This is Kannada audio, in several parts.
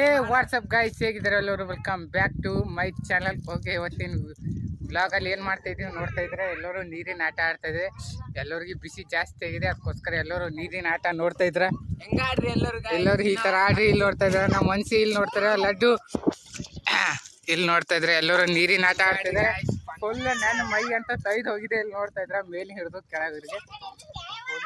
ಏ ವಾಟ್ಸಪ್ ಗಾಯ್ಸ್ ಹೇಗಿದ್ದಾರೆ ಎಲ್ಲರೂ? Welcome back to my channel okay ಇವತ್ತಿನ ಬ್ಲಾಗಲ್ಲಿ ಏನು ಮಾಡ್ತಾ ಇದೀವಿ ನೋಡ್ತಾ ಇದ್ರೆ ಎಲ್ಲರೂ ನೀರಿನ ಆಟ ಆಡ್ತಾ ಇದೆ. ಎಲ್ಲರಿಗೂ ಬಿಸಿ ಜಾಸ್ತಿ ಆಗಿದೆ ಅದಕ್ಕೋಸ್ಕರ ಎಲ್ಲರೂ ನೀರಿನ ಆಟ ನೋಡ್ತಾ ಇದ್ರೆ. ಹೆಂಗಾಡ್ರಿ ಎಲ್ಲರೂ ಎಲ್ಲರೂ ಈ ಥರ ಆಡ್ರಿ ಇಲ್ಲಿ ನೋಡ್ತಾ ಇದ್ದಾರೆ ನಮ್ಮ ಮನ್ಸಿ ಇಲ್ಲಿ ನೋಡ್ತಾರೆ ಲಡ್ಡು. ಇಲ್ಲಿ ನೋಡ್ತಾ ಇದ್ರೆ ಎಲ್ಲರೂ ನೀರಿನ ಆಟ ಆಡ್ತಾ ಇದ್ದಾರೆ. ಫುಲ್ ನನ್ನ ಮೈ ಅಂತ ತೈದು ಹೋಗಿದೆ ಇಲ್ಲಿ ನೋಡ್ತಾ ಇದ್ರೆ. ಮೇಲೆ ಹಿಡಿದು ಕೆಳಗರಿಗೆ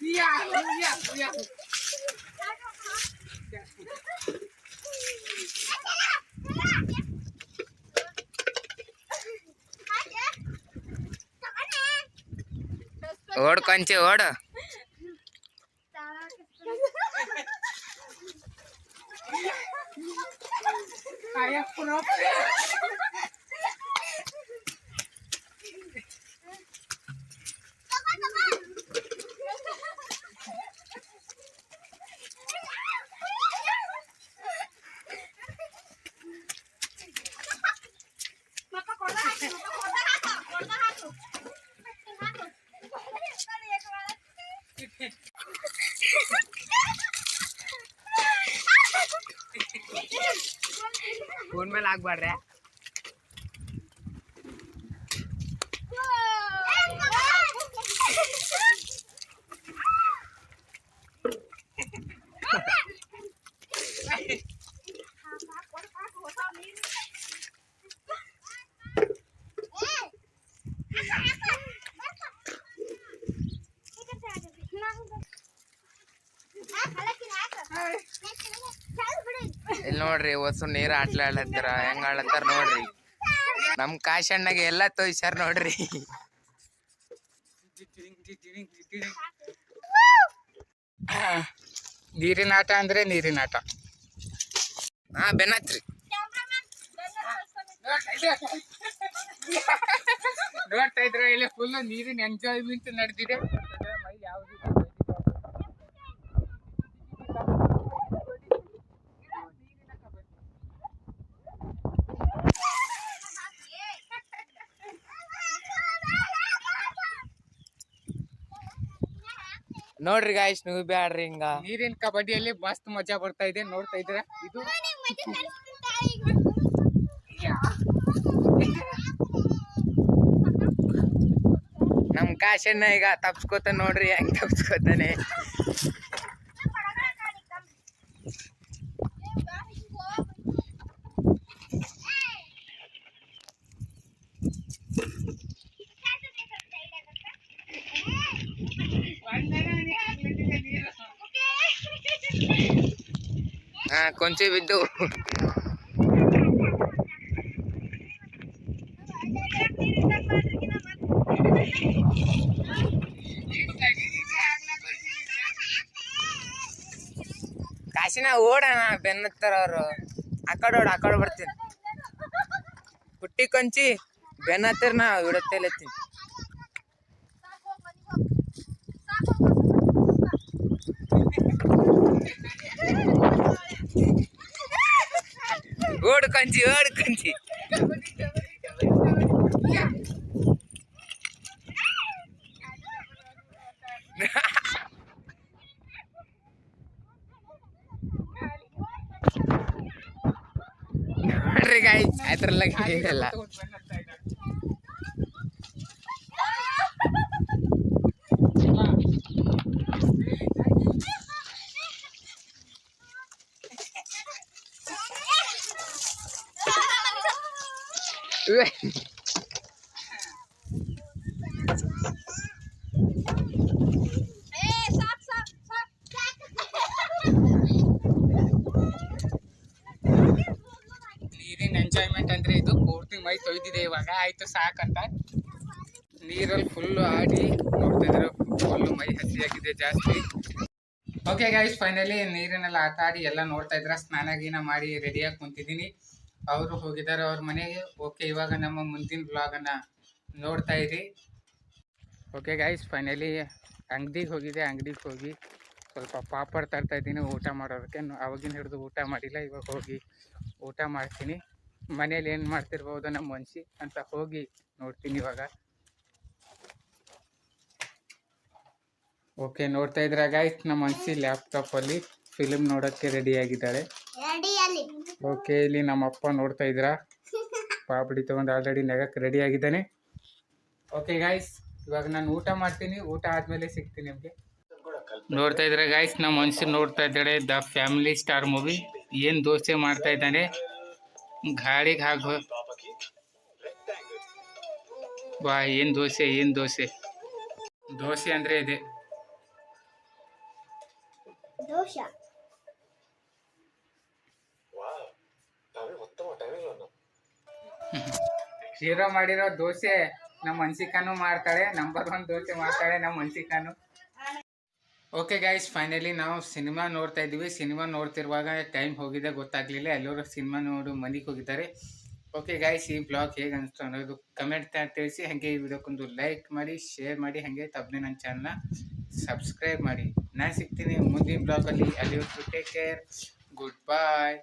Yeah, yeah, yeah. ओढ कोणचे ओढ? ಓಡ್ ಕೊಂಚೆ ಓಡು ಫೋನ್ ಮೇಲೆ ಆಗ್ಬಾರ್ರೆ ಇಲ್ಲಿ ನೋಡ್ರಿ ಹೊಸ ನೀರು ಆಟ್ಲ ಆಡ್ಲತ್ತಾರ ಹೆಂಗ್ ಆಡ್ಲತ್ತಾರ ನೋಡ್ರಿ. ನಮ್ ಕಾಶಣ್ಣಗೆ ಎಲ್ಲ ತೋಯ್ಸಾರ ನೋಡ್ರಿ. ನೀರಿನ ಆಟ ಅಂದ್ರೆ ನೀರಿನ ಆಟ. ಹಾ ಬೆನ್ನತ್ರಿ. ನೋಡ್ತಾ ಇದ್ರೆ ಇಲ್ಲಿ ಫುಲ್ ನೀರಿನ ಎಂಜಾಯ್ಮೆಂಟ್ ನಡೆದಿದೆ. ನೋಡ್ರಿ ಗಾಯ್ಸ್ ನೀವು ಬ್ಯಾಡ್ರಿ ಹಿಂಗ. ನೀರಿನ ಕಬಡ್ಡಿಯಲ್ಲಿ ಮಸ್ತ್ ಮಜಾ ಬರ್ತಾ ಇದೆ ನೋಡ್ತಾ ಇದ್ರ ಇದು ನಮ್ ಕಾಶಣ್ಣ ಈಗ ತಪ್ಸ್ಕೋತ ನೋಡ್ರಿ ಹೆಂಗ್ ತಪ್ಸ್ಕೊತಾನೆ ಹಾ ಕೊಂಚೆ ಬಿದ್ದು. ಕಾಶಿನ ಓಡಣ ಬೆನ್ನತ್ತಾರ ಅವ್ರು. ಓಡ, ಆ ಕಡೆ ಬರ್ತೀನಿ. ಪುಟ್ಟಿ ಕೊಂಚಿ ಬೆನ್ನತ್ತಿರ ನಾ ಬಿಡುತ್ತೇಲತ್ತೀನಿ ಓಡು ಕಂಚಿ ಓಡು ಕಂಚಿ ನೋಡ್ರಿ ಗಾಯ್ಸ್ ನೀರಿನ ಎಂಜಾಯ್ಮೆಂಟ್ ಅಂದ್ರೆ ಇದು. ಪೂರ್ತಿ ಮೈ ತೊಯ್ದಿದೆ ಇವಾಗ. ಆಯ್ತು, ಸಾಕಂತ. ನೀರಲ್ಲಿ ಫುಲ್ಲು ಆಡಿ ನೋಡ್ತಿದ್ರು ಫುಲ್ಲು ಮೈ ಹಸಿಯಾಗಿದೆ ಜಾಸ್ತಿ. ಓಕೆ ಗೈಸ್ ಫೈನಲಿ ನೀರಿನಲ್ಲಿ ಆಟ ಆಡಿ ಎಲ್ಲ ನೋಡ್ತಾ ಇದ್ರ ಸ್ನಾನ ಗೀನ ಮಾಡಿ ರೆಡಿಯಾಗಿ ಕುಂತಿದ್ದೀನಿ. ಅವರು ಹೋಗಿದ್ದಾರೆ, ಅವ್ರ ಮನೆಗೆ. ಓಕೆ ಇವಾಗ ನಮ್ಮ ಮುಂದಿನ ಬ್ಲಾಗನ್ನು ನೋಡ್ತಾ ಇರಿ. ಓಕೆ ಗಾಯ್ಸ್ ಫೈನಲಿ ಅಂಗಡಿಗೆ ಹೋಗಿದೆ, ಅಂಗಡಿಗೆ ಹೋಗಿ ಸ್ವಲ್ಪ ಪಾಪಡ್ ತರ್ತಾ ಇದ್ದೀನಿ, ಊಟ ಮಾಡೋದಕ್ಕೆ. ಅವಾಗಿನ ಹಿಡಿದು ಊಟ ಮಾಡಿಲ್ಲ, ಇವಾಗ ಹೋಗಿ ಊಟ ಮಾಡ್ತೀನಿ. ಮನೇಲಿ ಏನು ಮಾಡ್ತಿರ್ಬೋದು ನಮ್ಮ ಮನ್ಸಿ ಅಂತ ಹೋಗಿ ನೋಡ್ತೀನಿ ಇವಾಗ. ಓಕೆ ನೋಡ್ತಾ ಇದ್ರ ಗಾಯ್ಸ್ ನಮ್ಮ ಮನ್ಸಿ ಲ್ಯಾಪ್ಟಾಪಲ್ಲಿ ಫಿಲಿಮ್ ನೋಡೋಕ್ಕೆ ರೆಡಿ ಆಗಿದ್ದಾಳೆ. ಓಕೆ, ಇಲ್ಲಿ ನಮ್ಮ ಅಪ್ಪ ನೋಡ್ತಾ ಇದ್ರ? ಪಾಪಡಿ ತಗೊಂಡು ಆಲ್ರೆಡಿ ನೆಗಕ್ಕೆ ರೆಡಿ ಆಗಿದ್ದಾನೆ. ಓಕೆ ಗಾಯ್ಸ್ ಇವಾಗ ನಾನು ಊಟ ಮಾಡ್ತೀನಿ. ಊಟ ಆದ್ಮೇಲೆ ಸಿಗ್ತೀನಿ ನಿಮಗೆ. ನೋಡ್ತಾ ಇದ್ರೆ ಗಾಯ್ಸ್ ನಮ್ಮ ಮನುಷ್ಯ ನೋಡ್ತಾ ಇದ್ದಾಳೆ, ದ ಫ್ಯಾಮಿಲಿ ಸ್ಟಾರ್ ಮೂವಿ. ಏನು ದೋಸೆ ಮಾಡ್ತಾ ಇದ್ದಾನೆ? ಗಾಡಿಗೆ ಹಾಕೋ ವಾ, ಏನು ದೋಸೆ ಏನು ದೋಸೆ? ದೋಸೆ ಅಂದರೆ ಇದೆ. ದೋಷ ಹೀರೋ ಮಾಡಿರೋ ದೋಸೆ ನಮ್ಮ ಹನ್ಸಿಕಾನು ಮಾಡ್ತಾಳೆ ನಂಬರ್ ಒನ್ ದೋಸೆ ಮಾಡ್ತಾಳೆ ನಮ್ಮ ಹನ್ಸಿಕಾನು. ಓಕೆ ಗೈಸ್ ಫೈನಲಿ ನಾವು ಸಿನಿಮಾ ನೋಡ್ತಾ ಇದ್ದೀವಿ. ಸಿನಿಮಾ ನೋಡ್ತಿರುವಾಗ ಟೈಮ್ ಹೋಗಿದೆ, ಗೊತ್ತಾಗ್ಲಿಲ್ಲ. ಎಲ್ಲರೂ ಸಿನಿಮಾ ನೋಡು, ಮನೆಗೆ ಹೋಗಿದ್ದಾರೆ. ಓಕೆ ಗೈಸ್ ಈ ಬ್ಲಾಗ್ ಹೇಗೆ ಅನಿಸ್ತು ಅನ್ನೋದು ಕಮೆಂಟ್ ತಿಳಿಸಿ. ಹಾಗೆ ಈ ವಿಡಿಯೋಕ್ಕೊಂದು ಲೈಕ್ ಮಾಡಿ ಶೇರ್ ಮಾಡಿ, ಹಾಗೆ ತಪ್ಪದೆ ನನ್ನ ಚಾನಲ್ನ ಸಬ್ಸ್ಕ್ರೈಬ್ ಮಾಡಿ. ನಾನು ಸಿಗ್ತೀನಿ ಮುಂದಿನ ಬ್ಲಾಗಲ್ಲಿ ಅಲ್ಲಿವರೆಗೂ ಟೇಕ್ ಕೇರ್ ಗುಡ್ ಬಾಯ್